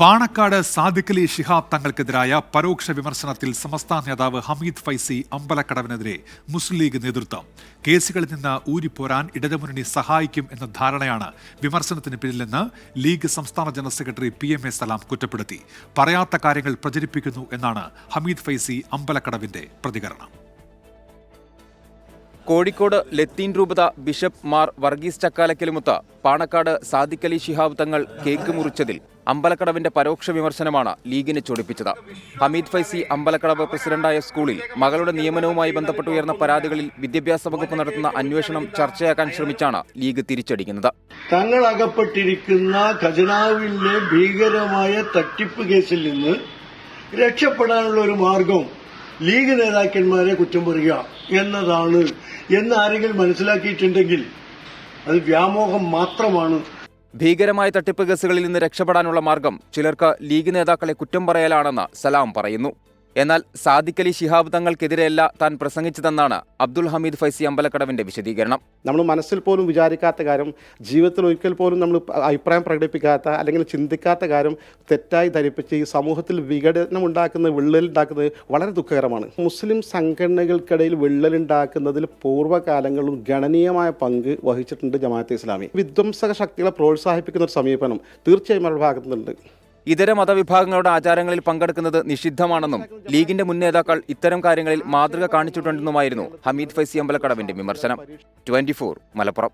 പാണക്കാട് സാദിഖലി ഷിഹാബ് തങ്ങൾക്കെതിരായ പരോക്ഷ വിമർശനത്തിൽ സംസ്ഥാന നേതാവ് ഹമീദ് ഫൈസി അമ്പലക്കടവിനെതിരെ മുസ്ലിം ലീഗ് നേതൃത്വം. കേസുകളിൽ നിന്ന് ഊരിപ്പോരാൻ ഇടതുമുന്നണി സഹായിക്കും എന്ന ധാരണയാണ് വിമർശനത്തിന് പിന്നിലെന്ന് ലീഗ് സംസ്ഥാന general secretary P M A Salam കുറ്റപ്പെടുത്തി. പറയാത്ത കാര്യങ്ങൾ പ്രചരിപ്പിക്കുന്നു എന്നാണ് ഹമീദ് ഫൈസി അമ്പലക്കടവിന്റെ പ്രതികരണം. കോഴിക്കോട് ലത്തീൻ രൂപത ബിഷപ്പ് മാർ വർഗീസ് ചക്കാലക്കലുമുത്ത പാണക്കാട് സാദിഖലി ശിഹാബ് തങ്ങൾ കേക്ക് മുറിച്ചതിൽ അമ്പലക്കടവിന്റെ പരോക്ഷ വിമർശനമാണ് ലീഗിനെ ചൊടിപ്പിച്ചത്. ഹമീദ് ഫൈസി അമ്പലക്കടവ് പ്രസിഡന്റായ സ്കൂളിൽ മകളുടെ നിയമനവുമായി ബന്ധപ്പെട്ട് ഉയർന്ന പരാതികളിൽ വിദ്യാഭ്യാസ വകുപ്പ് നടത്തുന്ന അന്വേഷണം ചർച്ചയാക്കാൻ ശ്രമിച്ചാണ് ലീഗ് തിരിച്ചടിക്കുന്നത്. തങ്ങൾ അകപ്പെട്ടിരിക്കുന്ന ഖജനാവിലെ ഭീകരമായ തട്ടിപ്പ് കേസിൽ നിന്ന് രക്ഷപ്പെടാനുള്ള ഒരു മാർഗം ലീഗ് നേതാക്കന്മാരെ കുറ്റം പറയുക എന്നതാണ് എന്ന് ആരെങ്കിലും മനസ്സിലാക്കിയിട്ടുണ്ടെങ്കിൽ അത് വ്യാമോഹം മാത്രമാണ്. ഭീകരമായ തട്ടിപ്പ് കേസുകളിൽ നിന്ന് രക്ഷപ്പെടാനുള്ള മാർഗം ചിലർക്ക് ലീഗ് നേതാക്കളെ കുറ്റം പറയലാണെന്ന് സലാം പറയുന്നു. എന്നാൽ സാദിഖലി ശിഹാബ് തങ്ങൾക്കെതിരെയല്ല താൻ പ്രസംഗിച്ചതെന്നാണ് അബ്ദുൽ ഹമീദ് ഫൈസി അമ്പലക്കടവിന്റെ വിശദീകരണം. നമ്മൾ മനസ്സിൽ പോലും വിചാരിക്കാത്ത കാര്യം ജീവിതത്തിൽ ഒരിക്കൽ പോലും നമ്മൾ അഭിപ്രായം പ്രകടിപ്പിക്കാത്ത അല്ലെങ്കിൽ ചിന്തിക്കാത്ത കാര്യം തെറ്റായി ധരിപ്പിച്ച് ഈ സമൂഹത്തിൽ വിഘടനം ഉണ്ടാക്കുന്നത് വിള്ളലുണ്ടാക്കുന്നത് വളരെ ദുഃഖകരമാണ്. മുസ്ലിം സംഘടനകൾക്കിടയിൽ വിള്ളലുണ്ടാക്കുന്നതിൽ പൂർവകാലങ്ങളിലും ഗണനീയമായ പങ്ക് വഹിച്ചിട്ടുണ്ട് ജമാഅത്തെ ഇസ്ലാമി. വിധ്വംസക ശക്തികളെ പ്രോത്സാഹിപ്പിക്കുന്ന ഒരു സമീപനം തീർച്ചയായും അവരുടെ ഭാഗത്തു നിന്നുണ്ട് ഇതര മതവിഭാഗങ്ങളുടെ ആചാരങ്ങളിൽ പങ്കെടുക്കുന്നത് നിഷിദ്ധമാണെന്നും ലീഗിന്റെ മുൻനേതാക്കൾ ഇത്തരം കാര്യങ്ങളിൽ മാതൃക കാണിച്ചിട്ടുണ്ടെന്നുമായിരുന്നു ഹമീദ് ഫൈസി അമ്പലക്കടവിന്റെ വിമർശനം. ട്വന്റി മലപ്പുറം.